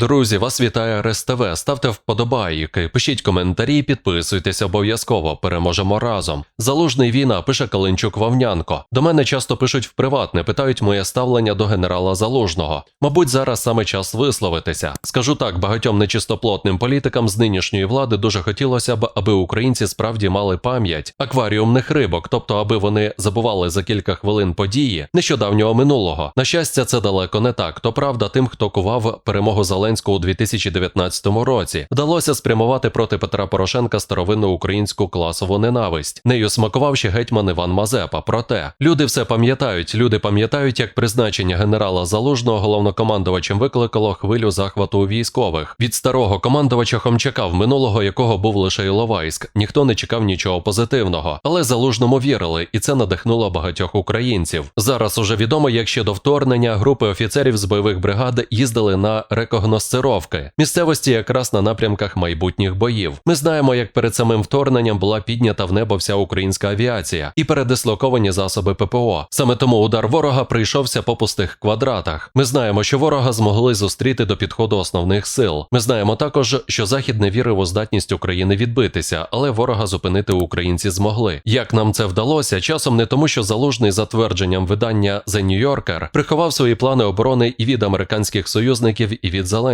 Друзі, вас вітає РСТВ. Ставте вподобайки, пишіть коментарі, підписуйтесь обов'язково. Переможемо разом. Залужний війна пише Калинчук Вавнянко. До мене часто пишуть в приватне, питають моє ставлення до генерала Залужного. Мабуть, зараз саме час висловитися. Скажу так, багатьом нечистоплотним політикам з нинішньої влади дуже хотілося б, аби українці справді мали пам'ять акваріумних рибок, тобто аби вони забували за кілька хвилин події нещодавнього минулого. На щастя, це далеко не так. То правда, тим, хто кував перемогу Зеленського у 2019 році, вдалося спрямувати проти Петра Порошенка старовинну українську класову ненависть. Нею смакував ще гетьман Іван Мазепа. Проте люди все пам'ятають. Люди пам'ятають, як призначення генерала Залужного головнокомандувачем викликало хвилю захвату військових. Від старого командувача Хомчака, в минулого якого був лише Іловайськ, ніхто не чекав нічого позитивного, але залужному вірили, і це надихнуло багатьох українців. Зараз уже відомо, як ще до вторгнення групи офіцерів з бойових бригад їздили на рекогносцировки місцевості якраз на напрямках майбутніх боїв. Ми знаємо, як перед самим вторгненням була піднята в небо вся українська авіація і передислоковані засоби ППО. Саме тому удар ворога прийшовся по пустих квадратах. Ми знаємо, що ворога змогли зустріти до підходу основних сил. Ми знаємо також, що Захід не вірив у здатність України відбитися, але ворога зупинити українці змогли. Як нам це вдалося? Часом не тому, що залужний за твердженням видання The New Yorker приховав свої плани оборони і від американських союзників, і від Зеленського.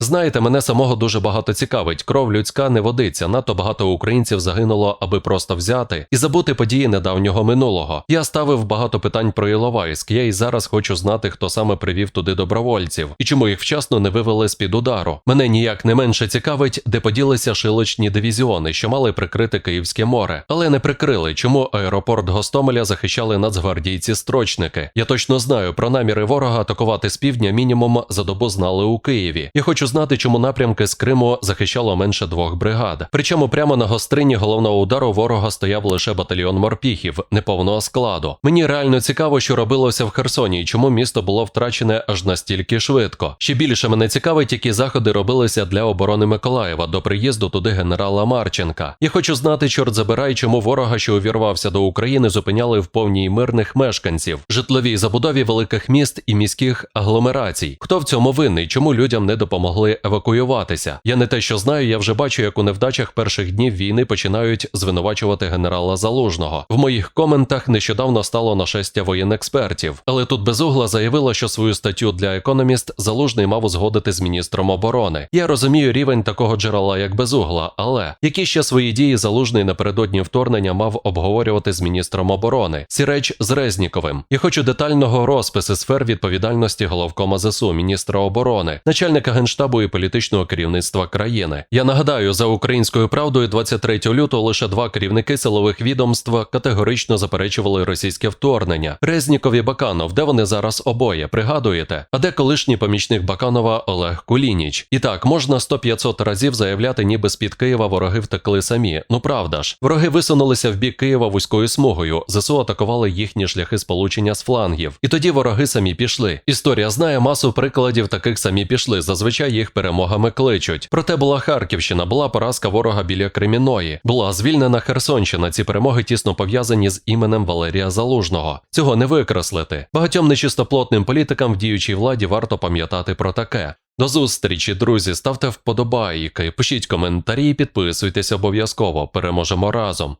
Знаєте, мене самого дуже багато цікавить. Кров людська не водиться. Надто багато українців загинуло, аби просто взяти і забути події недавнього минулого. Я ставив багато питань про Іловайськ. Я і зараз хочу знати, хто саме привів туди добровольців і чому їх вчасно не вивели з під удару. Мене ніяк не менше цікавить, де поділися шилочні дивізіони, що мали прикрити Київське море, але не прикрили. Чому аеропорт Гостомеля захищали нацгвардійці-строчники? Я точно знаю про наміри ворога атакувати з півдня мінімум за добу знали у Києві. Я хочу знати, чому напрямки з Криму захищало менше двох бригад. Причому прямо на гострині головного удару ворога стояв лише батальйон морпіхів неповного складу. Мені реально цікаво, що робилося в Херсоні і чому місто було втрачене аж настільки швидко. Ще більше мене цікавить, які заходи робилися для оборони Миколаєва до приїзду туди генерала Марченка. Я хочу знати, чорт забирай, чому ворога, що увірвався до України, зупиняли в повній мирних мешканців, житловій забудові великих міст і міських агломерацій. Хто в цьому винний? Чому людям не допомогли евакуюватися? Я не те, що знаю, я вже бачу, як у невдачах перших днів війни починають звинувачувати генерала Залужного. В моїх коментах нещодавно стало нашестя воєнекспертів, але тут безугла заявила, що свою статтю для Економіст Залужний мав узгодити з міністром оборони. Я розумію рівень такого джерела, як безугла, але які ще свої дії залужний напередодні вторгнення мав обговорювати з міністром оборони Сіреч з Резніковим. Я хочу детального розпису сфер відповідальності головкома ЗСУ, міністра оборони, начальника генштабу і політичного керівництва країни. Я нагадаю, за українською правдою 23 лютого лише два керівники силових відомств категорично заперечували російське вторгнення. Резніков і Баканов, де вони зараз обоє, пригадуєте? А де колишній помічник Баканова Олег Кулініч? І так, можна 100-500 разів заявляти, ніби з-під Києва вороги втекли самі. Ну правда ж, вороги висунулися в бік Києва вузькою смугою. ЗСУ атакували їхні шляхи сполучення з флангів. І тоді вороги самі пішли. Історія знає масу прикладів таких самі пішли. Зазвичай їх перемогами кличуть. Проте була Харківщина, була поразка ворога біля Креміної, була звільнена Херсонщина. Ці перемоги тісно пов'язані з іменем Валерія Залужного. Цього не викреслити. Багатьом нечистоплотним політикам в діючій владі варто пам'ятати про таке. До зустрічі, друзі. Ставте вподобайки, пишіть коментарі, підписуйтесь обов'язково. Переможемо разом.